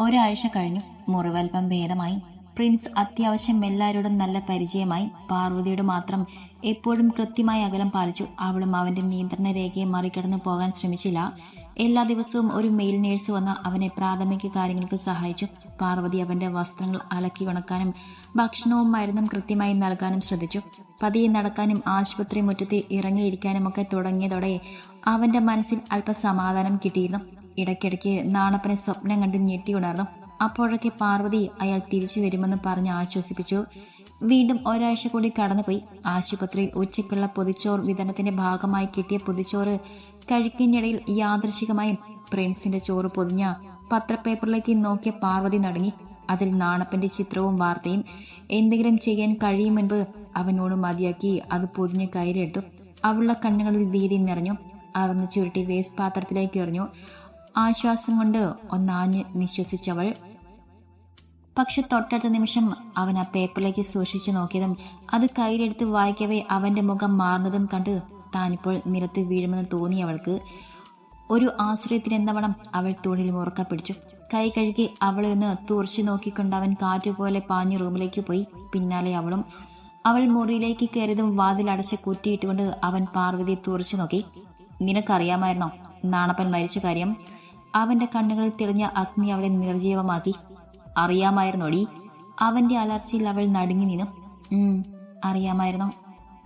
ഒരാഴ്ച കഴിഞ്ഞു മുറിവൽപ്പം ഭേദമായി. പ്രിൻസ് അത്യാവശ്യം എല്ലാവരോടും നല്ല പരിചയമായി. പാർവതിയോട് മാത്രം എപ്പോഴും കൃത്യമായി അകലം പാലിച്ചു. അവളും അവന്റെ നിയന്ത്രണ രേഖയെ മറികടന്ന് പോകാൻ ശ്രമിച്ചില്ല. എല്ലാ ദിവസവും ഒരു മെയിൽ നേഴ്സ് വന്ന് അവനെ പ്രാഥമിക കാര്യങ്ങൾക്ക് സഹായിച്ചു. പാർവതി അവന്റെ വസ്ത്രങ്ങൾ അലക്കി ഉണക്കാനും ഭക്ഷണവും മരുന്നും കൃത്യമായി നൽകാനും ശ്രദ്ധിച്ചു. പതിയെ നടക്കാനും ആശുപത്രി മുറ്റത്ത് ഇറങ്ങിയിരിക്കാനും ഒക്കെ തുടങ്ങിയതോടെ അവന്റെ മനസ്സിൽ അല്പസമാധാനം കിട്ടിയിരുന്നു. ഇടയ്ക്കിടയ്ക്ക് നാണപ്പനെ സ്വപ്നം കണ്ട് ഞെട്ടി ഉണർന്നു. അപ്പോഴൊക്കെ പാർവതി അയാൾ തിരിച്ചു വരുമെന്ന് പറഞ്ഞ് ആശ്വസിപ്പിച്ചു. വീണ്ടും ഒരാഴ്ച കൂടി കടന്നുപോയി. ആശുപത്രിയിൽ ഉച്ചയ്ക്കുള്ള പൊതിച്ചോർ വിതരണത്തിന്റെ ഭാഗമായി കിട്ടിയ പൊതിച്ചോറ് കഴിക്കുന്നിടയിൽ യാദൃശികമായും പ്രിൻസിന്റെ ചോറ് പൊതിഞ്ഞ പത്രപേപ്പറിലേക്ക് നോക്കിയ പാർവതി നടങ്ങി. അതിൽ നാണപ്പന്റെ ചിത്രവും വാർത്തയും എന്തെങ്കിലും ചെയ്യാൻ കഴിയും മുൻപ് അവനോട് മതിയാക്കി അത് പൊതിഞ്ഞ് കയ്യിലെടുത്തു. അവളുടെ കണ്ണുകളിൽ വീതി നിറഞ്ഞു. അവർന്ന് ചുരുട്ടി വേസ്റ്റ് പാത്രത്തിലേക്ക് എറിഞ്ഞു. ആശ്വാസം കൊണ്ട് ഒന്നാഞ്ഞ് നിശ്വസിച്ചവൾ പക്ഷെ തൊട്ടടുത്ത നിമിഷം അവൻ ആ പേപ്പറിലേക്ക് സൂക്ഷിച്ചു നോക്കിയതും അത് കയ്യിലെടുത്ത് വായിക്കവേ അവന്റെ മുഖം മാറുന്നതും കണ്ട് താനിപ്പോൾ നിലത്ത് വീഴുമെന്ന് തോന്നി അവൾക്ക് ഒരു ആശ്രയത്തിനെന്നവണം അവൾ തുണിൽ ഉറക്ക പിടിച്ചു. കൈ കഴുകി അവളെ ഒന്ന് തുറച്ചു നോക്കിക്കൊണ്ട് അവൻ കാറ്റുപോലെ പാഞ്ഞു റൂമിലേക്ക് പോയി. പിന്നാലെ അവളും അവൾ മുറിയിലേക്ക് കയറിയതും വാതിലടച്ച് കുറ്റിയിട്ടുകൊണ്ട് അവൻ പാർവതിയെ തുറച്ചു നോക്കി. നിനക്കറിയാമായിരുന്നോ? നാണപ്പൻ മരിച്ച കാര്യം? അവന്റെ കണ്ണുകളിൽ തെളിഞ്ഞ അഗ്നി അവളെ നിർജീവമാക്കി അറിയാമായിരുന്നോടി? അവന്റെ അലർച്ചയിൽ അവൾ നടുങ്ങി നിന്നു. അറിയാമായിരുന്നു.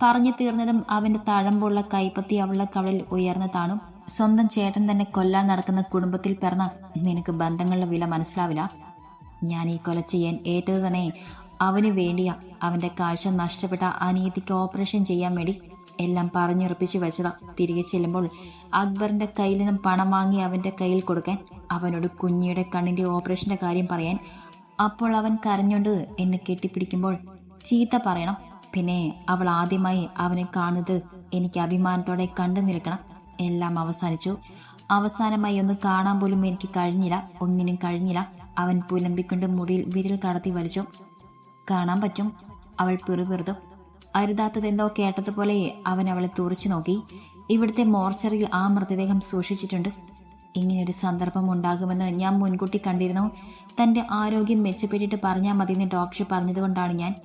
പറഞ്ഞു തീർന്നതും അവന്റെ തഴമ്പുള്ള കൈപ്പത്തി അവളുടെ കവളിൽ ഉയർന്നു താണു. സ്വന്തം ചേട്ടൻ തന്നെ കൊല്ലാൻ നടക്കുന്ന കുടുംബത്തിൽ പിറന്ന നിനക്ക് ബന്ധങ്ങളുടെ വില മനസ്സിലാവില്ല? ഞാൻ ഈ കൊല ചെയ്യാൻ ഏറ്റത് തന്നെ അവന് വേണ്ടിയാ. അവന്റെ കാഴ്ച നഷ്ടപ്പെട്ട അനീതിക്ക് ഓപ്പറേഷൻ ചെയ്യാൻ വേണ്ടി. എല്ലാം പറഞ്ഞുറപ്പിച്ചു വെച്ചതാ. തിരികെ ചെല്ലുമ്പോൾ അക്ബറിന്റെ കയ്യിൽ നിന്നും പണം വാങ്ങി അവന്റെ കയ്യിൽ കൊടുക്കാൻ അവനോട് കുഞ്ഞിയുടെ കണ്ണിന്റെ ഓപ്പറേഷന്റെ കാര്യം പറയാൻ അപ്പോൾ അവൻ കരഞ്ഞുകൊണ്ട് എന്നെ കെട്ടിപ്പിടിക്കുമ്പോൾ ചീത്ത പറയണം. പിന്നെ അവൾ ആദ്യമായി അവനെ കാണുന്നത് എനിക്ക് അഭിമാനത്തോടെ കണ്ടു നിൽക്കണം. എല്ലാം അവസാനിച്ചു. അവസാനമായി ഒന്ന് കാണാൻ പോലും എനിക്ക് കഴിഞ്ഞില്ല. ഒന്നിനും കഴിഞ്ഞില്ല. അവൻ പുലമ്പിക്കൊണ്ട് മുടിയിൽ വിരൽ കടത്തി വലിച്ചു. കാണാൻ പറ്റും. അവൾ പിറുപിറുതു അരുതാത്തതെന്തോ കേട്ടതുപോലെ അവൻ അവളെ തുറച്ചു നോക്കി. ഇവിടുത്തെ മോർച്ചറിയിൽ ആ മൃതദേഹം സൂക്ഷിച്ചിട്ടുണ്ട്. ഇങ്ങനെയൊരു സന്ദർഭം ഉണ്ടാകുമെന്ന് ഞാൻ മുൻകൂട്ടി കണ്ടിരുന്നു. തന്റെ ആരോഗ്യം മെച്ചപ്പെട്ടിട്ട് പറഞ്ഞാൽ മതിയെന്ന് ഡോക്ടർ പറഞ്ഞതുകൊണ്ടാണ് ഞാൻ.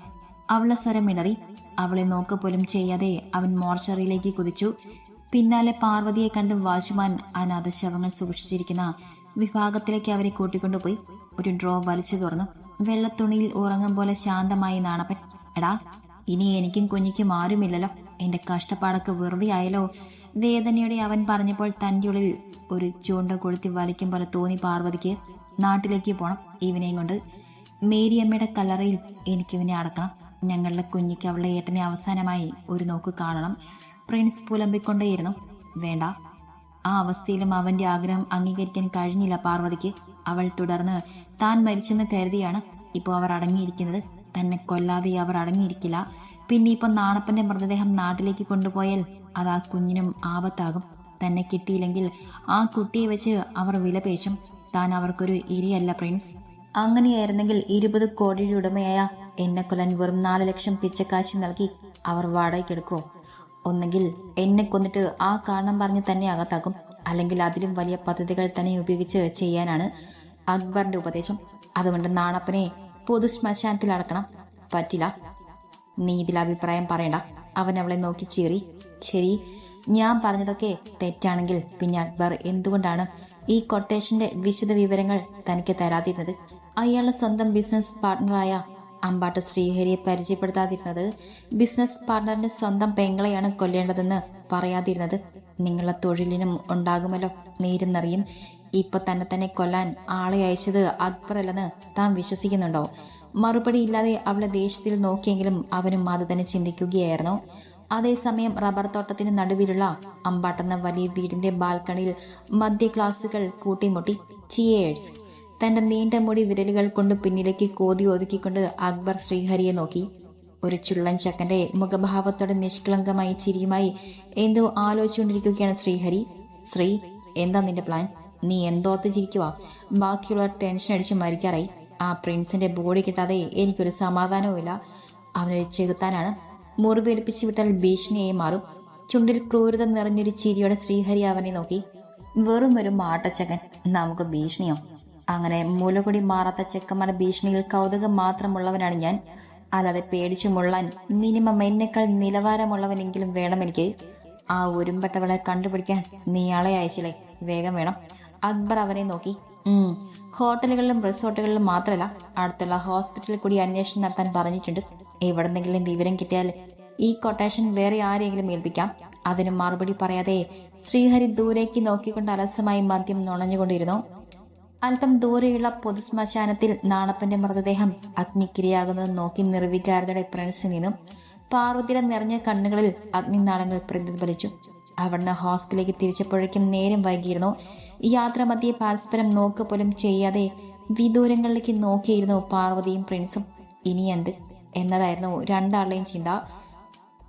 അവളെ സ്വരം ഇണറി അവളെ നോക്ക പോലും ചെയ്യാതെ അവൻ മോർച്ചറിയിലേക്ക് കുതിച്ചു. പിന്നാലെ പാർവതിയെ കണ്ട് വാശുമാൻ അനാഥ ശവങ്ങൾ സൂക്ഷിച്ചിരിക്കുന്ന വിഭാഗത്തിലേക്ക് അവരെ കൂട്ടിക്കൊണ്ടുപോയി. ഒരു ഡ്രോ വലിച്ചു തുറന്നു. വെള്ളത്തുണിയിൽ ഉറങ്ങും പോലെ ശാന്തമായി നാണപ്പൻ. എടാ ഇനി എനിക്കും കുഞ്ഞിക്കും ആരുമില്ലല്ലോ. എന്റെ കഷ്ടപ്പാടൊക്കെ വെറുതെ ആയല്ലോ. വേദനയുടെ അവൻ പറഞ്ഞപ്പോൾ തന്റെ ഉള്ളിൽ ഒരു ചൂണ്ട കൊളുത്തി വലിക്കും പോലെ തോന്നി പാർവതിക്ക്. നാട്ടിലേക്ക് പോണം. ഇവനെയും കൊണ്ട് മേരിയമ്മയുടെ കല്ലറയിൽ എനിക്കിവനെ അടക്കണം. ഞങ്ങളുടെ കുഞ്ഞിക്ക് അവളുടെ ഏട്ടനെ അവസാനമായി ഒരു നോക്ക് കാണണം. പ്രിൻസ് പുലമ്പിക്കൊണ്ടേയിരുന്നു. വേണ്ട. ആ അവസ്ഥയിലും അവന്റെ ആഗ്രഹം അംഗീകരിക്കാൻ കഴിഞ്ഞില്ല പാർവതിക്ക്. അവൾ തുടർന്ന് താൻ മരിച്ചെന്ന് കരുതിയാണ്. ഇപ്പോൾ അവർ അടങ്ങിയിരിക്കുന്നത്. തന്നെ കൊല്ലാതെ അവർ അടങ്ങിയിരിക്കില്ല. പിന്നെ ഇപ്പം നാണപ്പന്റെ മൃതദേഹം നാട്ടിലേക്ക് കൊണ്ടുപോയാൽ അത് ആ കുഞ്ഞിനും ആപത്താകും. തന്നെ കിട്ടിയില്ലെങ്കിൽ ആ കുട്ടിയെ വെച്ച് അവർ വിലപേശും താൻ അവർക്കൊരു ഇരയല്ല പ്രിൻസ്. അങ്ങനെയായിരുന്നെങ്കിൽ ഇരുപത് കോടി ഉടമയായ എന്നെ കൊല്ലാൻ വെറും നാല് ലക്ഷം പിച്ചക്കാശ് നൽകി അവർ വാടകയ്ക്കെടുക്കുമോ ഒന്നെങ്കിൽ എന്നെ കൊന്നിട്ട് ആ കാരണം പറഞ്ഞ് തന്നെ അകത്താക്കും. അല്ലെങ്കിൽ അതിലും വലിയ പദ്ധതികൾ തന്നെ ഉപയോഗിച്ച് ചെയ്യാനാണ് അക്ബറിന്റെ ഉപദേശം. അതുകൊണ്ട് നാണപ്പനെ പൊതു ശ്മശാനത്തിൽ അടക്കണം പറ്റില്ല. നീ ഇതിൽ അഭിപ്രായം പറയണ്ട. അവൻ അവളെ നോക്കി ചീറി ശരി ഞാൻ പറഞ്ഞതൊക്കെ തെറ്റാണെങ്കിൽ പിന്നെ അക്ബർ എന്തുകൊണ്ടാണ് ഈ കൊട്ടേഷന്റെ വിശദ വിവരങ്ങൾ തനിക്ക് തരാതിരുന്നത്? അയാളുടെ സ്വന്തം ബിസിനസ് പാർട്ണറായ അമ്പാട്ട് ശ്രീഹരിയെ പരിചയപ്പെടുത്താതിരുന്നത് ബിസിനസ് പാർട്ട്ണറിന്റെ സ്വന്തം പെങ്ങളെയാണ് കൊല്ലേണ്ടതെന്ന് പറയാതിരുന്നത്. നിങ്ങളുടെ തൊഴിലിനും ഉണ്ടാകുമല്ലോ. നേരെന്നറിയും ഇപ്പൊ തന്നെ തന്നെ കൊല്ലാൻ ആളെ അയച്ചത് അക്ബർ അല്ലെന്ന് താൻ വിശ്വസിക്കുന്നുണ്ടോ? മറുപടി ഇല്ലാതെ അവളെ ദേഷ്യത്തിൽ നോക്കിയെങ്കിലും അവനും അത് തന്നെ ചിന്തിക്കുകയായിരുന്നു. അതേസമയം റബ്ബർ തോട്ടത്തിന് നടുവിലുള്ള അമ്പാട്ടെന്ന വലിയ വീടിന്റെ ബാൽക്കണിയിൽ മധ്യ ക്ലാസുകൾ കൂട്ടിമുട്ടി ചിയേഴ്സ് തന്റെ നീണ്ട മുടി വിരലുകൾ കൊണ്ട് പിന്നിലേക്ക് കോതി ഒതുക്കിക്കൊണ്ട് അക്ബർ ശ്രീഹരിയെ നോക്കി. ഒരു ചുള്ളൻ ചക്കന്റെ മുഖഭാവത്തോടെ നിഷ്കളങ്കമായി ചിരിയുമായി എന്തോ ആലോചിച്ചുകൊണ്ടിരിക്കുകയാണ് ശ്രീഹരി. ശ്രീ എന്താ നിന്റെ പ്ലാൻ നീ എന്തോത്ത് ചിരിക്കുവാ? ബാക്കിയുള്ളവർ ടെൻഷൻ അടിച്ച് മരിക്കാറായി. ആ പ്രിൻസിന്റെ ബോഡി കിട്ടാതെ എനിക്കൊരു സമാധാനവുമില്ല. അവനൊരു ചെകുത്താനാണ്. മുറിവേൽപ്പിച്ച് വിട്ടാൽ ഭീഷണിയായി മാറും. ചുണ്ടിൽ ക്രൂരത നിറഞ്ഞൊരു ചിരിയോടെ ശ്രീഹരി അവനെ നോക്കി. വെറും ഒരു മാട്ടച്ചകൻ. നമുക്ക് ഭീഷണിയോ? അങ്ങനെ മൂലകുടി മാറാത്ത ചെക്കന്മാരുടെ ഭീഷണിയിൽ കൗതുകം മാത്രമുള്ളവനാണ് ഞാൻ. അല്ലാതെ പേടിച്ചു മുള്ളാൻ മിനിമം എന്നേക്കാൾ നിലവാരമുള്ളവനെങ്കിലും വേണം എനിക്ക്. ആ ഉരുമ്പെട്ടവളെ കണ്ടുപിടിക്കാൻ നീ ആളെ അയച്ചില്ലേ? വേഗം വേണം. അക്ബർ അവനെ നോക്കി. ഹോട്ടലുകളിലും റിസോർട്ടുകളിലും മാത്രമല്ല അടുത്തുള്ള ഹോസ്പിറ്റലിൽ കൂടി അന്വേഷണം നടത്താൻ പറഞ്ഞിട്ടുണ്ട്. എവിടെന്നെങ്കിലും വിവരം കിട്ടിയാൽ ഈ കൊട്ടേഷൻ വേറെ ആരെങ്കിലും ഏൽപ്പിക്കാം. അതിന് മറുപടി പറയാതെ ശ്രീഹരി ദൂരേക്ക് നോക്കിക്കൊണ്ട് അലസമായി മദ്യം നുണഞ്ഞുകൊണ്ടിരുന്നു. അല്പം ദൂരെയുള്ള പൊതുശ്മശാനത്തിൽ നാണപ്പന്റെ മൃതദേഹം അഗ്നിക്കിരയാകുന്നത് നോക്കി നിർവികാരതയുടെ പ്രണസിൽ നിന്നും. പാർവതിയുടെ നിറഞ്ഞ കണ്ണുകളിൽ അഗ്നിനാളങ്ങൾ പ്രതിഫലിച്ചു അവിടുന്ന് ഹോസ്പിറ്റലിലേക്ക് തിരിച്ചപ്പോഴേക്കും നേരം വൈകിയിരുന്നു. യാത്ര മധ്യേ പരസ്പരം നോക്ക് പോലും ചെയ്യാതെ വിദൂരങ്ങളിലേക്ക് നോക്കിയിരുന്നു പാർവതിയും പ്രിൻസും. ഇനി എന്ത്? എന്നതായിരുന്നു രണ്ടാളുടെയും ചിന്ത.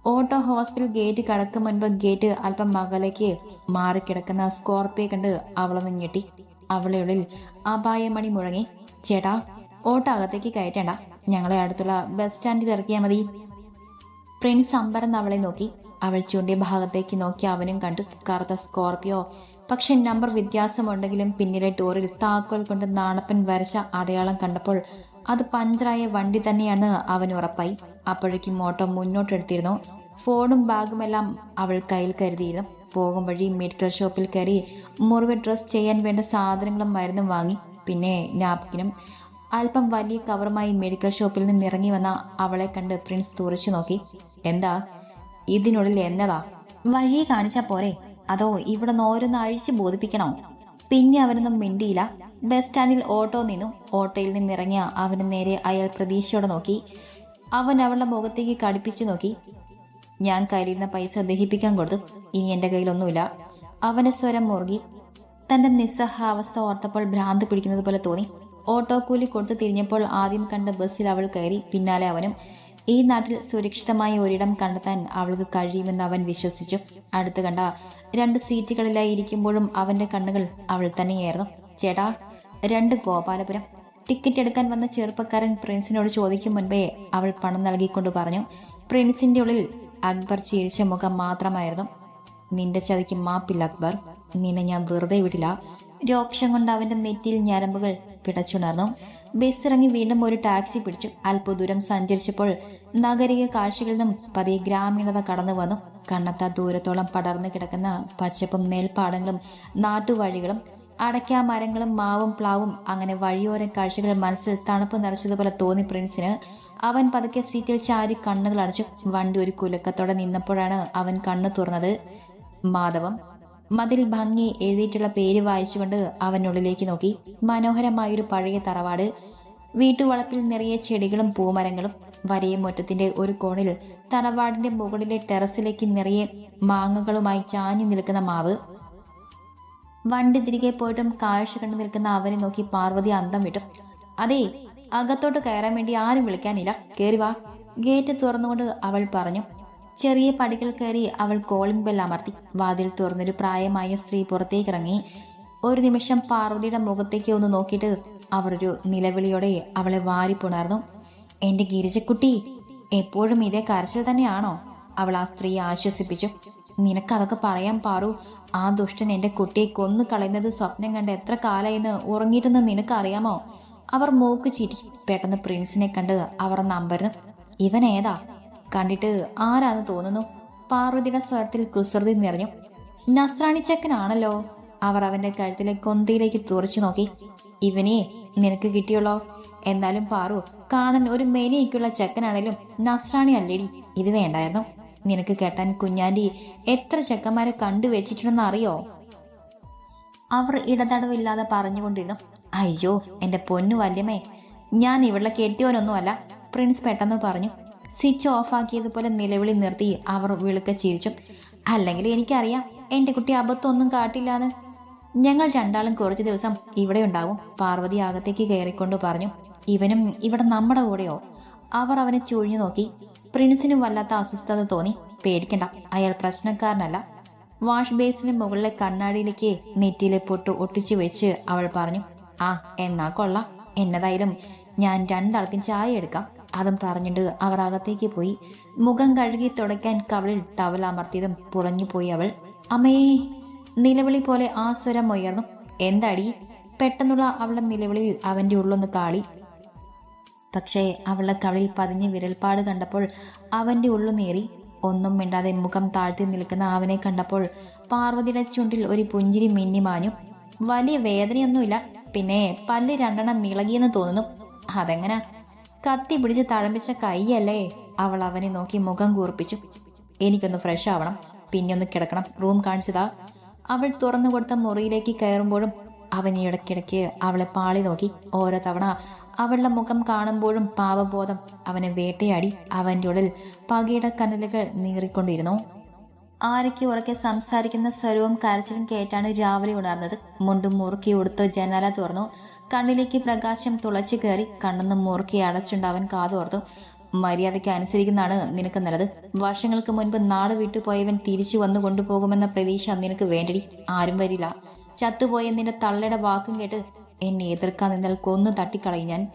ഓട്ടോ ഹോസ്പിറ്റൽ ഗേറ്റ് കടക്കും മുൻപ് ഗേറ്റ് അല്പം മകലേക്ക് മാറിക്കിടക്കുന്ന സ്കോർപ്പിയെ കണ്ട് അവളൊന്ന് ഞെട്ടി. അവളുടെ ഉള്ളിൽ അപായമണി മുഴങ്ങി. ചേട്ടാ ഓട്ടോ അകത്തേക്ക് കയറ്റണ്ട. ഞങ്ങളെ അടുത്തുള്ള ബസ് സ്റ്റാൻഡിൽ ഇറക്കിയാൽ മതി. പ്രിൻസ് അമ്പരന്ന് അവളെ നോക്കി. അവൾ ചൂണ്ടിയ ഭാഗത്തേക്ക് നോക്കി അവനും കണ്ടു. കറുത്ത സ്കോർപ്പിയോ പക്ഷെ നമ്പർ വ്യത്യാസമുണ്ടെങ്കിലും പിന്നിലെ ഡോറിൽ താക്കോൽ കൊണ്ട് നാണപ്പൻ വരച്ച അടയാളം കണ്ടപ്പോൾ അത് പഞ്ചറായ വണ്ടി തന്നെയാണ് അവൻ ഉറപ്പായി. അപ്പോഴേക്കും ഓട്ടോ മുന്നോട്ടെടുത്തിരുന്നു. ഫോണും ബാഗുമെല്ലാം അവൾ കയ്യിൽ കരുതിയിരുന്നു. പോകും വഴി മെഡിക്കൽ ഷോപ്പിൽ കയറി മുറിവ് ഡ്രസ് ചെയ്യാൻ വേണ്ട സാധനങ്ങളും മരുന്നും വാങ്ങി. പിന്നെ നാപ്കിനും. അല്പം വലിയ കവറുമായി മെഡിക്കൽ ഷോപ്പിൽ നിന്ന് ഇറങ്ങി വന്ന അവളെ കണ്ട് പ്രിൻസ് തുറച്ചു നോക്കി. എന്താ? ഇതിനുള്ളിൽ എന്നതാ? വഴി കാണിച്ചാ പോരെ. അതോ ഇവിടെ നിന്ന് ഓരോന്ന് അഴിച്ച് ബോധിപ്പിക്കണോ? പിന്നെ അവനൊന്നും മിണ്ടിയില്ല. ബസ് സ്റ്റാൻഡിൽ ഓട്ടോ നിന്നു. ഓട്ടോയിൽ നിന്ന് ഇറങ്ങിയ അവന് നേരെ അയാൾ പ്രതീക്ഷയോടെ നോക്കി. അവൻ അവളുടെ മുഖത്തേക്ക് കടുപ്പിച്ചു നോക്കി. ഞാൻ കയ്യിലിരുന്ന പൈസ ദഹിപ്പിക്കാൻ കൊടുത്തു. ഇനി എന്റെ കയ്യിലൊന്നുമില്ല. അവന്റെ സ്വരം മുറുകി. തന്റെ നിസ്സഹാവസ്ഥ ഓർത്തപ്പോൾ ഭ്രാന്ത് പിടിക്കുന്നത് പോലെ തോന്നി. ഓട്ടോ കൂലി കൊടുത്തു തിരിഞ്ഞപ്പോൾ ആദ്യം കണ്ട ബസ്സിൽ അവൾ കയറി. പിന്നാലെ അവനും ഈ നാട്ടിൽ സുരക്ഷിതമായി ഒരിടം കണ്ടെത്താൻ അവൾക്ക് കഴിയുമെന്ന് അവൻ വിശ്വസിച്ചു. അടുത്ത് കണ്ട രണ്ട് സീറ്റുകളിലായി ഇരിക്കുമ്പോഴും അവന്റെ കണ്ണുകൾ അവൾ തന്നെയായിരുന്നു. ചേട്ടാ രണ്ട് ഗോപാലപുരം. ടിക്കറ്റ് എടുക്കാൻ വന്ന ചെറുപ്പക്കാരൻ പ്രിൻസിനോട് ചോദിക്കും മുൻപേ അവൾ പണം നൽകിക്കൊണ്ട് പറഞ്ഞു പ്രിൻസിന്റെ ഉള്ളിൽ അക്ബർ ചിരിച്ച മുഖം മാത്രമായിരുന്നു. നിന്റെ ചതിക്ക് മാപ്പില്ല അക്ബർ. നിന്നെ ഞാൻ വെറുതെ വിടില്ല. രോക്ഷം കൊണ്ട് അവന്റെ നെറ്റിയിൽ ഞരമ്പുകൾ പിടച്ചുണർന്നു. ബസ് ഇറങ്ങി വീണ്ടും ഒരു ടാക്സി പിടിച്ചു. അല്പദൂരം സഞ്ചരിച്ചപ്പോൾ നഗരിക കാഴ്ചകളിൽ നിന്നും പതിയെ ഗ്രാമീണത കടന്നു വന്നു. കണ്ണത്ത ദൂരത്തോളം പടർന്നു കിടക്കുന്ന പച്ചപ്പും നെൽപ്പാടങ്ങളും നാട്ടുവഴികളും അടയ്ക്കാ മരങ്ങളും മാവും പ്ലാവും അങ്ങനെ വഴിയോര കാഴ്ചകൾ മനസ്സിൽ തണുപ്പ് നിറച്ചതുപോലെ തോന്നി പ്രിൻസിന്. അവൻ പതുക്കെ സീറ്റിൽ ചാരി കണ്ണുകൾ അടച്ചു. വണ്ടി ഒരു കുലക്കത്തോടെ നിന്നപ്പോഴാണ് അവൻ കണ്ണു തുറന്നത്. മാധവം മതിൽ ഭംഗി എഴുതിയിട്ടുള്ള പേര് വായിച്ചുകൊണ്ട് അവനുള്ളിലേക്ക് നോക്കി. മനോഹരമായൊരു പഴയ തറവാട്. വീട്ടുവളപ്പിൽ നിറയെ ചെടികളും പൂമരങ്ങളും. വരയ മുറ്റത്തിന്റെ ഒരു കോണിൽ തറവാടിന്റെ മുകളിലെ ടെറസിലേക്ക് നിറയെ മാങ്ങകളുമായി ചാഞ്ഞു നിൽക്കുന്ന മാവ്. വണ്ടി തിരികെ പോയിട്ടും കാഴ്ച കണ്ടു നിൽക്കുന്ന അവനെ നോക്കി പാർവതി അന്തം വിട്ടു. അതേ അകത്തോട്ട് കയറാൻ വേണ്ടി ആരും വിളിക്കാനില്ല. കേറി വാ. ഗേറ്റ് തുറന്നുകൊണ്ട് അവൾ പറഞ്ഞു. ചെറിയ പടികൾ കയറി അവൾ കോളിംഗ് ബെൽ അമർത്തി. വാതിൽ തുറന്നൊരു പ്രായമായ സ്ത്രീ പുറത്തേക്കിറങ്ങി. ഒരു നിമിഷം പാർവതിയുടെ മുഖത്തേക്ക് ഒന്ന് നോക്കിയിട്ട് അവർ ഒരു നിലവിളിയോടെ അവളെ വാരിപ്പുണർന്നു എന്റെ ഗിരിജക്കുട്ടി എപ്പോഴും ഇതേ കരച്ചിൽ തന്നെയാണോ? അവൾ ആ സ്ത്രീയെ ആശ്വസിപ്പിച്ചു. നിനക്കതൊക്കെ പറയാൻ പാറു. ആ ദുഷ്ടൻ എന്റെ കുട്ടിയെ കൊന്നു കളയുന്നത് സ്വപ്നം കണ്ട് എത്ര കാലായിന്ന് ഉറങ്ങിയിട്ടെന്ന് നിനക്കറിയാമോ? അവർ മൂക്ക് ചിരി പെട്ടെന്ന് പ്രിൻസിനെ കണ്ട് അവർ നമ്പരുന്നു. ഇവൻ ഏതാ? കണ്ടിട്ട് ആരാന്ന് തോന്നുന്നു. പാർവതിയുടെ സ്വരത്തിൽ കുസൃതി നിറഞ്ഞു. നസ്രാണി ചക്കനാണല്ലോ. അവർ അവന്റെ കഴുത്തിലെ കൊന്തയിലേക്ക് തുറച്ചു നോക്കി. ഇവനെ നിനക്ക് കിട്ടിയുള്ളോ? എന്നാലും പാറു കാണാൻ ഒരു മേനിയൊക്കെയുള്ള ചെക്കനാണേലും നസ്രാണി അല്ലേടി. ഇത് വേണ്ടായിരുന്നു. നിനക്ക് കേട്ടാൻ കുഞ്ഞാന്റി എത്ര ചെക്കന്മാരെ കണ്ടുവച്ചിട്ടുണ്ടെന്ന് അറിയോ അവർ ഇടതടവില്ലാതെ പറഞ്ഞുകൊണ്ടിരുന്നു. അയ്യോ എന്റെ പൊന്നു വല്യമേ ഞാൻ ഇവിടെ കെട്ടിയവനൊന്നുമല്ല. പ്രിൻസ് പെട്ടെന്ന് പറഞ്ഞു സ്വിച്ച് ഓഫ് ആക്കിയതുപോലെ നിലവിളി നിർത്തി അവർ വിളുക്ക ചിരിച്ചു. അല്ലെങ്കിൽ എനിക്കറിയാം എന്റെ കുട്ടി അബദ്ധമൊന്നും കാട്ടില്ലാന്ന്. ഞങ്ങൾ രണ്ടാളും കുറച്ചു ദിവസം ഇവിടെ ഉണ്ടാവും. പാർവതി അകത്തേക്ക് കയറിക്കൊണ്ട് പറഞ്ഞു ഇവനും ഇവിടെ നമ്മുടെ കൂടെയോ? അവർ അവനെ ചുഴിഞ്ഞു നോക്കി. പ്രിൻസിനും വല്ലാത്ത അസ്വസ്ഥത തോന്നി. പേടിക്കണ്ട അയാൾ പ്രശ്നക്കാരനല്ല. വാഷ് ബേസിന് മുകളിലെ കണ്ണാടിയിലേക്ക് നെറ്റിയിലെ പൊട്ട് ഒട്ടിച്ചു വെച്ച് അവൾ പറഞ്ഞു ആ എന്നാ കൊള്ളാം. എന്നതായാലും ഞാൻ രണ്ടാൾക്കും ചായ എടുക്കാം. അതും തറഞ്ഞിട്ട് അവർ അകത്തേക്ക് പോയി. മുഖം കഴുകി തുടയ്ക്കാൻ കവളിൽ ടവൽ അമർത്തിയതും പുളഞ്ഞു പോയി അവൾ. അമ്മയെ നിലവിളി പോലെ ആ സ്വരം ഉയർന്നു. എന്താടി? പെട്ടെന്നുള്ള അവളുടെ നിലവിളിയിൽ അവന്റെ ഉള്ളൊന്ന് കാളി. പക്ഷേ അവളുടെ കവളിൽ പതിഞ്ഞ വിരൽപ്പാട് കണ്ടപ്പോൾ അവന്റെ ഉള്ളു നേറി. ഒന്നും മിണ്ടാതെ മുഖം താഴ്ത്തി നിൽക്കുന്ന അവനെ കണ്ടപ്പോൾ പാർവതിയുടെ ചുണ്ടിൽ ഒരു പുഞ്ചിരി മിന്നിമാഞ്ഞു വലിയ വേദനയൊന്നുമില്ല. പിന്നെ പല്ല് രണ്ടെണ്ണം മിളകിയെന്ന് തോന്നുന്നു. അതെങ്ങനാ? കത്തി പിടിച്ച് തഴമ്പിച്ച കൈയല്ലേ അവൾ അവനെ നോക്കി മുഖം കൂർപ്പിച്ചു. എനിക്കൊന്ന് ഫ്രഷ് ആവണം. പിന്നെ ഒന്ന് കിടക്കണം. റൂം കാണിച്ചതാ. അവൾ തുറന്നു കൊടുത്ത മുറിയിലേക്ക് കയറുമ്പോഴും അവൻ ഇടയ്ക്കിടയ്ക്ക് അവളെ പാളി നോക്കി. ഓരോ തവണ അവളുടെ മുഖം കാണുമ്പോഴും പാവബോധം അവനെ വേട്ടയാടി അവന്റെ ഉള്ളിൽ പകയുടെ കനലുകൾ നീറിക്കൊണ്ടിരുന്നു. ആരയ്ക്ക് ഉറക്കെ സംസാരിക്കുന്ന സ്വരവും കരച്ചിലും കേട്ടാണ് രാവിലെ ഉണർന്നത്. മുണ്ടും മുറുക്കി ഉടുത്ത് ജനാല തുറന്നു. കണ്ണിലേക്ക് പ്രകാശം തുളച്ചു കയറി കണ്ണെന്ന് മുറുക്കി അടച്ചുണ്ട് അവൻ കാതോർത്തു മര്യാദയ്ക്ക് അനുസരിക്കുന്നതാണ് നിനക്ക് നല്ലത്. വർഷങ്ങൾക്ക് മുൻപ് നാട് വിട്ടുപോയവൻ തിരിച്ചു വന്നു കൊണ്ടുപോകുമെന്ന പ്രതീക്ഷ നിനക്ക് വേണ്ടടി. ആരും വരില്ല. ചത്തുപോയ നിന്റെ തള്ളയുടെ വാക്കും കേട്ട് എന്നെ എതിർക്കാൻ നിന്നാൽ കൊന്നു തട്ടിക്കളയും ഞാൻ.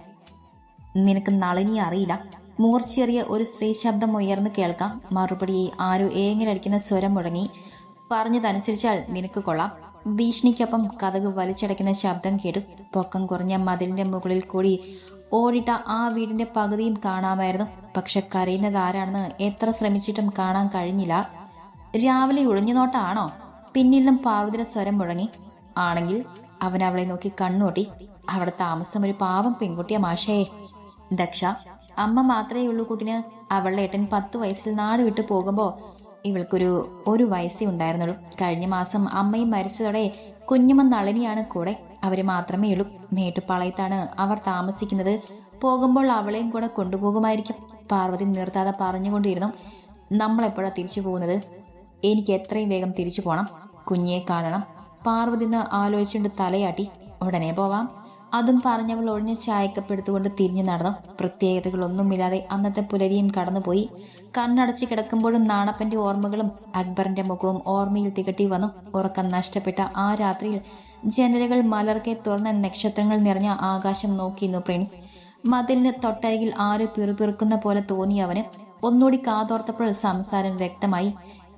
നിനക്ക് നളിനി അറിയില്ല. മൂർച്ചേറിയ ഒരു സ്ത്രീ ശബ്ദം ഉയർന്നു കേൾക്കാം. മറുപടി ആരോ ഏങ്ങിലടിക്കുന്ന സ്വരം മുഴങ്ങി. പറഞ്ഞതനുസരിച്ചാൽ നിനക്ക് കൊള്ളാം. ഭീഷണിക്കൊപ്പം കഥക് വലിച്ചടയ്ക്കുന്ന ശബ്ദം കേട്ടു. പൊക്കം കുറഞ്ഞ മതിലിന്റെ മുകളിൽ കൂടി ഓടിട്ട ആ വീടിന്റെ പകുതിയും കാണാമായിരുന്നു. പക്ഷെ കരയുന്നത് ആരാണെന്ന് എത്ര ശ്രമിച്ചിട്ടും കാണാൻ കഴിഞ്ഞില്ല. രാവിലെ ഒഴിഞ്ഞുനോട്ടാണോ പിന്നിൽ നിന്നും പാർവതിയുടെ സ്വരം മുഴങ്ങി. ആണെങ്കിൽ അവൻ അവളെ നോക്കി കണ്ണോട്ടി അവിടെ താമസം ഒരു പാവം പെൺകുട്ടിയ മാഷേ. ദക്ഷ അമ്മ മാത്രമേ ഉള്ളൂ കുട്ടിന്. അവളുടെ ഏട്ടൻ പത്ത് വയസ്സിൽ നാട് വിട്ടു പോകുമ്പോൾ ഇവൾക്കൊരു ഒരു വയസ്സേ ഉണ്ടായിരുന്നുള്ളൂ. കഴിഞ്ഞ മാസം അമ്മയും മരിച്ചതോടെ കുഞ്ഞുമ്മ നളിനിയാണ് കൂടെ. അവർ മാത്രമേ ഉള്ളൂ. മേട്ടുപ്പാളയത്താണ് അവർ താമസിക്കുന്നത്. പോകുമ്പോൾ അവളെയും കൂടെ കൊണ്ടുപോകുമായിരിക്കും. പാർവതി നിർത്താതെ പറഞ്ഞുകൊണ്ടിരുന്നു നമ്മളെപ്പോഴാണ് തിരിച്ചു പോകുന്നത്? എനിക്ക് എത്രയും വേഗം തിരിച്ചു പോകണം കുഞ്ഞിയെ കാണണം. പാർവതി ആലോചിച്ചുകൊണ്ട് തലയാട്ടി ഉടനെ പോവാം. അതും പറഞ്ഞവൾ ഒഴിഞ്ഞ ചായക്കപ്പെടുത്തുകൊണ്ട് തിരിഞ്ഞു നടന്നു. പ്രത്യേകതകളൊന്നുമില്ലാതെ അന്നത്തെ പുലരിയും കടന്നുപോയി. കണ്ണടച്ച് കിടക്കുമ്പോഴും നാണപ്പന്റെ ഓർമ്മകളും അക്ബറിന്റെ മുഖവും ഓർമ്മയിൽ തികട്ടി വന്നു. ഉറക്കം നഷ്ടപ്പെട്ട ആ രാത്രിയിൽ ജനലുകൾ മലർക്കെ തുറന്ന നക്ഷത്രങ്ങൾ നിറഞ്ഞ ആകാശം നോക്കിയിരുന്നു പ്രിൻസ്. മതിലിന് തൊട്ടരികിൽ ആര് പിറുപിറുക്കുന്ന പോലെ തോന്നി അവന്. ഒന്നുകൂടി കാതോർത്തപ്പോൾ സംസാരം വ്യക്തമായി.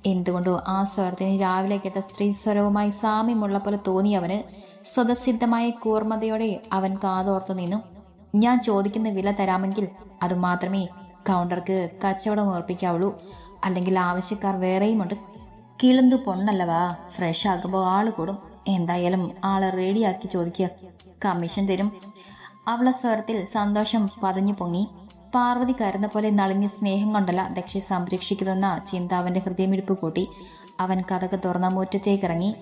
എന്തുകൊണ്ടോ ആ സ്വരത്തിന് രാവിലെ കേട്ട സ്ത്രീ സ്വരവുമായി സാമ്യമുള്ള പോലെ തോന്നി അവന്. സ്വതസിദ്ധമായ കൂർമ്മതയോടെ അവൻ കാതോർത്തു നിന്നു. ഞാൻ ചോദിക്കുന്ന വില തരാമെങ്കിൽ അത് മാത്രമേ കൗണ്ടർക്ക് കച്ചവടം ഉറപ്പിക്കാവുള്ളൂ അല്ലെങ്കിൽ ആവശ്യക്കാർ വേറെയുമുണ്ട്. കിളുന്തു പൊണ്ണല്ലവാ. ഫ്രഷ് ആകുമ്പോൾ ആൾ കൂടും. എന്തായാലും ആളെ റെഡിയാക്കി ചോദിക്കുക കമ്മീഷൻ തരും. അവളെ സ്വരത്തിൽ സന്തോഷം പതഞ്ഞു പൊങ്ങി. പാർവതി കരുന്ന പോലെ നളിഞ്ഞ സ്നേഹം കൊണ്ടല്ല ദക്ഷ സംരക്ഷിക്കുന്ന ചിന്ത അവന്റെ ഹൃദയമിടിപ്പ് കൂട്ടി. അവൻ കഥക തുറന്ന മുറ്റത്തേക്കിറങ്ങി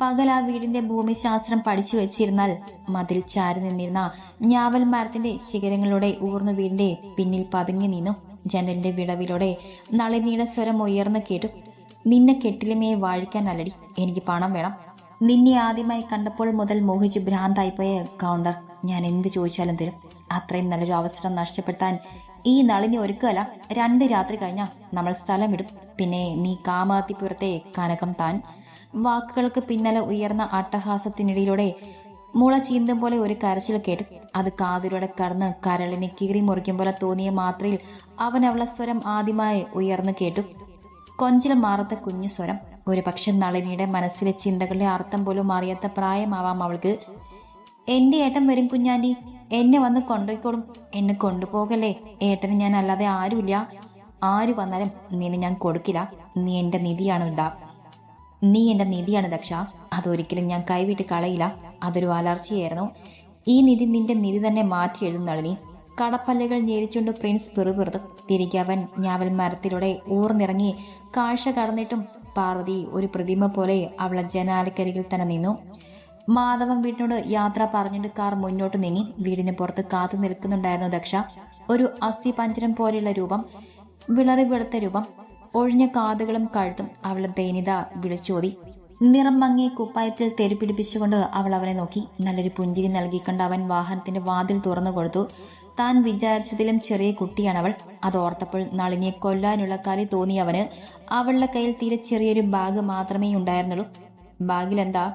പകൽ ആ വീടിന്റെ ഭൂമിശാസ്ത്രം പഠിച്ചു വെച്ചിരുന്നാൽ മതിൽ ചാരി നിന്നിരുന്ന ഞാവൽ മരത്തിന്റെ ശിഖരങ്ങളുടെ ഊർന്നു വീടിന്റെ പിന്നിൽ പതുങ്ങി നിന്നു. ജനലിന്റെ വിടവിലൂടെ നളിനിയുടെ സ്വരം ഉയർന്നു കേട്ടു. നിന്നെ കെട്ടിലുമേ വാഴിക്കാൻ അല്ലടി എനിക്ക് പണം വേണം. നിന്നെ ആദ്യമായി കണ്ടപ്പോൾ മുതൽ മോഹിച്ച് ഭ്രാന്തായിപ്പോയ കൗണ്ടർ. ഞാൻ എന്ത് ചോദിച്ചാലും തരും. അത്രയും നല്ലൊരു അവസരം നഷ്ടപ്പെടുത്താൻ ഈ നളിനി ഒരുക്കല്ല രണ്ട് രാത്രി കഴിഞ്ഞാൽ നമ്മൾ സ്ഥലം വിടും. പിന്നെ നീ കാമാത്തിപ്പുറത്തെ കനകം താൻ. വാക്കുകൾക്ക് പിന്നാലെ ഉയർന്ന അട്ടഹാസത്തിനിടയിലൂടെ മുള ചീന്തും പോലെ ഒരു കരച്ചിൽ കേട്ടു അത് കാതിലൂടെ കടന്ന് കരളിനെ കീറി മുറിക്കും പോലെ തോന്നിയ മാത്രയിൽ അവൻ അവളെ സ്വരം ആദ്യമായി ഉയർന്നു കേട്ടു. കൊഞ്ചിൽ മാറാത്ത കുഞ്ഞു സ്വരം. ഒരു പക്ഷെ നളിനിയുടെ മനസ്സിലെ ചിന്തകളുടെ അർത്ഥം പോലും അറിയാത്ത പ്രായമാവാം അവൾക്ക്. എന്റെ ഏട്ടൻ വരും കുഞ്ഞാണ്ടി. എന്നെ വന്ന് കൊണ്ടുപോയിക്കോളും എന്നെ കൊണ്ടുപോകല്ലേ. ഏട്ടന് ഞാൻ അല്ലാതെ ആരുമില്ല. ആര് വന്നാലും നിന്നെ ഞാൻ കൊടുക്കില്ല. നീ എന്റെ നിധിയാണ് ഇതാ നീ എന്റെ നിധിയാണ് ദക്ഷ. അതൊരിക്കലും ഞാൻ കൈവിട്ട് കളയില്ല. അതൊരു അലർച്ചയായിരുന്നു. ഈ നിധി നിന്റെ നിധി തന്നെ മാറ്റി എഴുതുന്നളിനി. കടപ്പല്ലുകൾ ഞെരിച്ചുകൊണ്ട് പ്രിൻസ് പെറുപെറുത്തു തിരികെ അവൻ ഞാവൽ മരത്തിലൂടെ ഊർന്നിറങ്ങി കാഴ്ച കടന്നിട്ടും പാർവതി ഒരു പ്രതിമ പോലെ അവളെ ജനാലക്കരികിൽ തന്നെ നിന്നു. മാധവൻ വീടിനോട് യാത്ര പറഞ്ഞിട്ട് കാർ മുന്നോട്ട് നീങ്ങി. വീടിന് പുറത്ത് കാത്തു നിൽക്കുന്നുണ്ടായിരുന്നു ദക്ഷ. ഒരു അസ്ഥി പഞ്ചരം പോലെയുള്ള രൂപം വിളറി വെളുത്ത രൂപം ഒഴിഞ്ഞ കാതുകളും കഴുത്തും അവളെ ദൈനിത വിളിച്ചോതി. നിറം മങ്ങിയ കുപ്പായത്തിൽ തെരുപ്പിടിപ്പിച്ചുകൊണ്ട് അവൾ അവനെ നോക്കി. നല്ലൊരു പുഞ്ചിരി നൽകിക്കൊണ്ട് അവൻ വാഹനത്തിന്റെ വാതിൽ തുറന്നു കൊടുത്തു. താൻ വിചാരിച്ചതിലും ചെറിയ കുട്ടിയാണ് കുട്ടിയാണവൾ അതോർത്തപ്പോൾ നളിനിയെ കൊല്ലാനുള്ള കലി തോന്നിയവന് അവളുടെ കയ്യിൽ തീരെ ചെറിയൊരു ബാഗ് മാത്രമേ ഉണ്ടായിരുന്നുള്ളൂ. ബാഗിലെന്താ?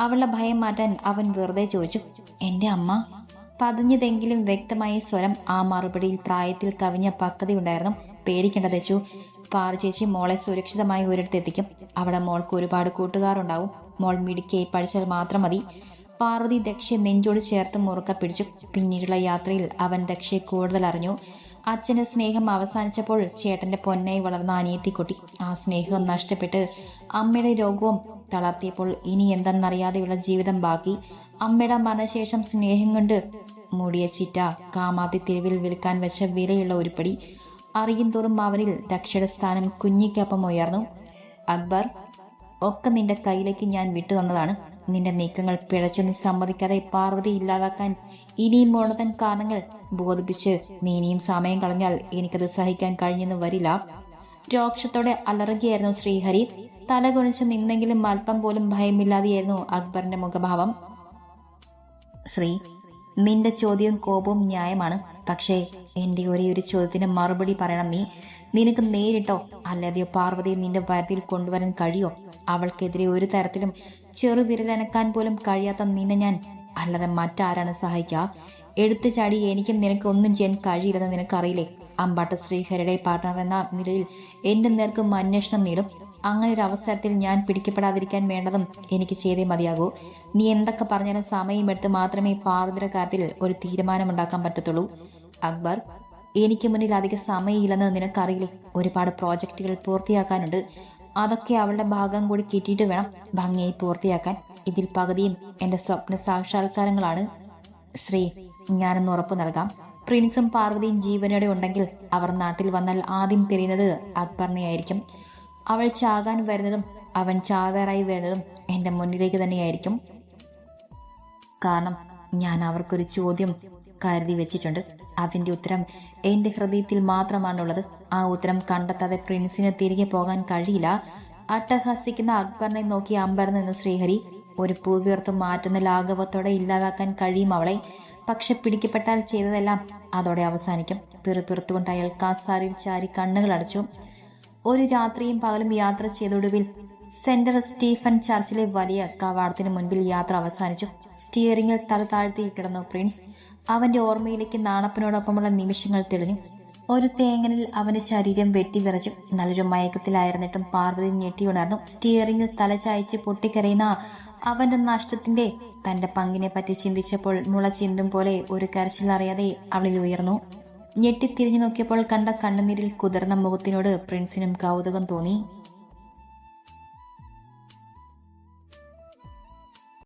അവളുടെ ഭയം മാറ്റാൻ അവൻ വെറുതെ ചോദിച്ചു. എന്റെ അമ്മ? പതിഞ്ഞതെങ്കിലും വ്യക്തമായ സ്വരം ആ മറുപടിയിൽ പ്രായത്തിൽ കവിഞ്ഞ പക്വതയുണ്ടായിരുന്നു. പേടിക്കേണ്ട തെച്ചു പാറു ചേച്ചി മോളെ സുരക്ഷിതമായി ഒരിടത്ത് എത്തിക്കും അവിടെ മോൾക്ക് ഒരുപാട് കൂട്ടുകാരുണ്ടാവും. മോൾ മിടുക്കിയായി പഠിച്ചാൽ മാത്രം മതി. പാർവതി ദക്ഷ നെഞ്ചോട് ചേർത്ത് മുറുക്ക പിടിച്ചു. പിന്നീടുള്ള യാത്രയിൽ അവൻ ദക്ഷയെ കൂടുതൽ അറിഞ്ഞു. അച്ഛന്റെ സ്നേഹം അവസാനിച്ചപ്പോൾ ചേട്ടന്റെ പൊന്നായി വളർന്ന അനിയത്തിക്കുട്ടി ആ സ്നേഹം നഷ്ടപ്പെട്ട് അമ്മയുടെ രോഗവും തളർത്തിയപ്പോൾ ഇനി എന്തെന്നറിയാതെയുള്ള ജീവിതം ബാക്കി. അമ്മയുടെ മരണശേഷം സ്നേഹം കൊണ്ട് മൂടിയ ചിറ്റ കാമാത്തി തെരുവിൽ വിൽക്കാൻ വെച്ച വിലയുള്ള ഉരുപ്പടി അറിയും തോറും അവനിൽ ദക്ഷയുടെ കുഞ്ഞിക്കൊപ്പം ഉയർന്നു. അക്ബർ ഒക്കെ നിന്റെ കയ്യിലേക്ക് ഞാൻ വിട്ടു തന്നതാണ്. നിന്റെ നീക്കങ്ങൾ പിഴച്ചു നീ സമ്മതിക്കാതെ പാർവതി ഇല്ലാതാക്കാൻ ഇനിയും മോണതൻ കാരണങ്ങൾ ബോധിപ്പിച്ച് നീ ഇനിയും സമയം കളഞ്ഞാൽ എനിക്കത് സഹിക്കാൻ കഴിഞ്ഞെന്ന് വരില്ല രോക്ഷത്തോടെ അലറുകയായിരുന്നു ശ്രീഹരി. തല കുനിച്ച് നിന്നെങ്കിലും അല്പം പോലും ഭയമില്ലാതെയായിരുന്നു അക്ബറിന്റെ മുഖഭാവം. ശ്രീ നിന്റെ ചോദ്യവും കോപവും ന്യായമാണ്. പക്ഷേ എന്റെ ഒരേ ഒരു ചോദ്യത്തിന് മറുപടി പറയണം നീ. നിനക്ക് നേരിട്ടോ? അല്ലാതെയോ പാർവതിയെ നിന്റെ വരുതിയിൽ കൊണ്ടുവരാൻ കഴിയോ? അവൾക്കെതിരെ ഒരു തരത്തിലും ചെറുവിരലനക്കാൻ പോലും കഴിയാത്ത നിന്നെ ഞാൻ. അല്ലാതെ മറ്റാരാണ് സഹായിക്കുക? എടുത്തു ചാടി എനിക്കും നിനക്ക് ഒന്നും ചെയ്യാൻ കഴിയില്ലെന്ന് നിനക്കറിയില്ലേ? അമ്പാട്ട് ശ്രീഹരിയുടെ പാർട്ട്ണർ എന്ന നിലയിൽ എന്റെ നേർക്കും അന്വേഷണം നേടും. അങ്ങനെ ഒരു അവസരത്തിൽ ഞാൻ പിടിക്കപ്പെടാതിരിക്കാൻ വേണ്ടതും എനിക്ക് ചെയ്തേ മതിയാകൂ. നീ എന്തൊക്കെ പറഞ്ഞാലും സമയമെടുത്ത് മാത്രമേ പാർവതിയുടെ കാര്യത്തിൽ ഒരു തീരുമാനമുണ്ടാക്കാൻ പറ്റത്തുള്ളൂ. അക്ബർ എനിക്ക് മുന്നിൽ അധിക സമയമില്ലെന്ന് നിനക്കറിയില്ലേ? ഒരുപാട് പ്രോജക്റ്റുകൾ പൂർത്തിയാക്കാനുണ്ട്. അതൊക്കെ അവളുടെ ഭാഗം കൂടി കിട്ടിയിട്ട് വേണം ഭംഗിയായി പൂർത്തിയാക്കാൻ. ഇതിൽ പകുതിയും എന്റെ സ്വപ്ന സാക്ഷാത്കാരങ്ങളാണ്. ശ്രീ ഞാനൊന്ന് ഉറപ്പു നൽകാം. പ്രിൻസും പാർവതിയും ജീവനോടെ ഉണ്ടെങ്കിൽ അവർ നാട്ടിൽ വന്നാൽ ആദ്യം തിരിയുന്നത് അക്ബറിനെ ആയിരിക്കും അവൾ ചാകാൻ വരുന്നതും അവൻ ചാവേറായി വരുന്നതും എന്റെ മുന്നിലേക്ക് തന്നെയായിരിക്കും. കാരണം ഞാൻ അവർക്കൊരു ചോദ്യം കരുതി വെച്ചിട്ടുണ്ട്. അതിന്റെ ഉത്തരം എന്റെ ഹൃദയത്തിൽ മാത്രമാണുള്ളത്. ആ ഉത്തരം കണ്ടെത്താതെ പ്രിൻസിന് തിരികെ പോകാൻ കഴിയില്ല. അട്ടഹസിക്കുന്ന അക്ബറിനെ നോക്കി അമ്പർ നിന്ന് ശ്രീഹരി ഒരു പൂവിയർത്ത് മാറ്റുന്ന ലാഘവത്തോടെ ഇല്ലാതാക്കാൻ കഴിയും അവളെ. പക്ഷെ പിടിക്കപ്പെട്ടാൽ ചെയ്തതെല്ലാം അതോടെ അവസാനിക്കും. പിറുപിറുത്തുകൊണ്ട് അയാൾ കാസാരിൽ ചാരി കണ്ണുകൾ അടച്ചു. ഒരു രാത്രിയും പകലും യാത്ര ചെയ്തൊടുവിൽ സെന്റർ സ്റ്റീഫൻ ചർച്ചിലെ വലിയ കവാടത്തിന് മുൻപിൽ യാത്ര അവസാനിച്ചു. സ്റ്റിയറിംഗിൽ തല താഴ്ത്തി കിടന്നു പ്രിൻസ്. അവന്റെ ഓർമ്മയിലേക്ക് നാണപ്പനോടൊപ്പമുള്ള നിമിഷങ്ങൾ തെളിഞ്ഞു. ഒരു തേങ്ങനിൽ അവന്റെ ശരീരം വെട്ടി വിറച്ചു. നല്ലൊരു മയക്കത്തിലായിരുന്നിട്ടും പാർവതി ഞെട്ടിയുണർന്നു സ്റ്റിയറിംഗിൽ തല ചായച്ച് പൊട്ടിക്കരയുന്ന അവന്റെ നഷ്ടത്തിന്റെ തന്റെ പങ്കിനെ പറ്റി ചിന്തിച്ചപ്പോൾ മുള ചിന്തും പോലെ ഒരു കരച്ചിൽ അറിയാതെ അവളിൽ ഉയർന്നു. ഞെട്ടിത്തിരിഞ്ഞു നോക്കിയപ്പോൾ കണ്ട കണ്ണുനീരിൽ കുതിർന്ന മുഖത്തിനോട് പ്രിൻസിനും കൗതുകം തോന്നി.